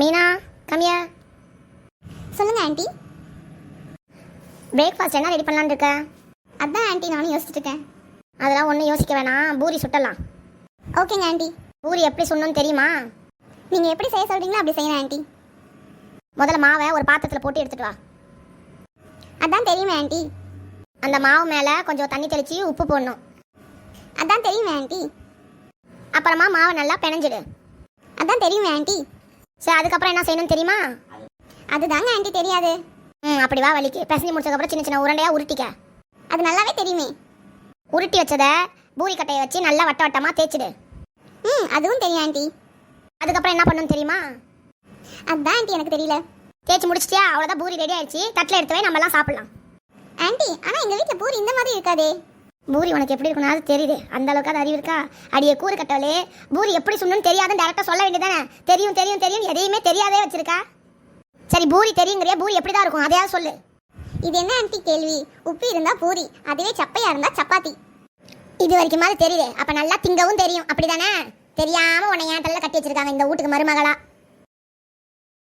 மீனா கம்யா சொல்லுங்க aunty. Breakfast என்ன ready பண்ணலான்னு இருக்க? அதான் ஆண்டி நானும் யோசிச்சுட்டு இருக்கேன். அதெல்லாம் ஒன்றும் யோசிக்க வேணாம். பூரி சுட்டலாம். ஓகேங்க ஆண்டி. பூரி எப்படி சுடணும்னு தெரியுமா? நீங்க எப்படி செய்ய சொல்றீங்களோ அப்படி செய்யறேன் ஆண்டி. முதல்ல மாவை ஒரு பாத்திரத்தில் போட்டு எடுத்துட்டு வா. அதான் தெரியுமே ஆண்டி. அந்த மாவு மேலே கொஞ்சம் தண்ணி தெளித்து உப்பு போடணும். அதான் தெரியுமே ஆண்டி. அப்புறமா மாவை நல்லா பிணைஞ்சிடு. அதான் தெரியுமே ஆண்டி. சரி அதுக்கப்புறம் என்ன செய்யணும்னு தெரியுமா? அதுதாங்க ஆண்டி தெரியாது. ம் அப்படி வா வலிக்கு. பிசைஞ்சு முடிச்சதுக்கப்புறம் சின்ன சின்ன உருண்டையாக உருட்டிக்க. அது நல்லாவே தெரியுமே. உருட்டி வச்சதை பூரி கட்டையை வச்சு நல்லா வட்ட வட்டமாக தேய்ச்சிடு. ம் அதுவும் தெரியும் ஆண்டி. அதுக்கப்புறம் என்ன பண்ணணும்னு தெரியுமா? அதான் ஆண்டி எனக்கு தெரியல. தேய்ச்சி முடிச்சிட்டியா? அவ்வளோதான் பூரி ரெடி ஆயிடுச்சு. தட்டில் எடுத்து வை நம்மலாம் சாப்பிட்லாம். ஆண்டி ஆனால் எங்கள் வீட்டில் பூரி இந்த மாதிரி இருக்காதே. பூரி உனக்கு எப்படி இருக்கும்னு அது தெரியுது. அந்த அளவுக்கு அது அறிவு இருக்கா? அடியே கூறு கட்டவளே பூரி எப்படி சொன்னு தெரியாதுன்னு டேரக்டா சொல்ல வேண்டியதானே தெரியும் தெரியும் தெரியும் எதையுமே தெரியாதே வச்சிருக்கா? சரி பூரி தெரியுங்கிறியா? பூரி எப்படி தான் இருக்கும்? அதையாவது சொல்லு. இது என்ன ஆண்டி கேள்வி? உப்பு இருந்தா பூரி அதுவே சப்பையா இருந்தா சப்பாத்தி. இது வரைக்கும் தெரியுது. அப்ப நல்லா திங்கவும் தெரியும். அப்படிதானே? தெரியாம உன்னை ஏன் தள்ள கட்டி வச்சிருக்காங்க இந்த வீட்டுக்கு மருமகளா.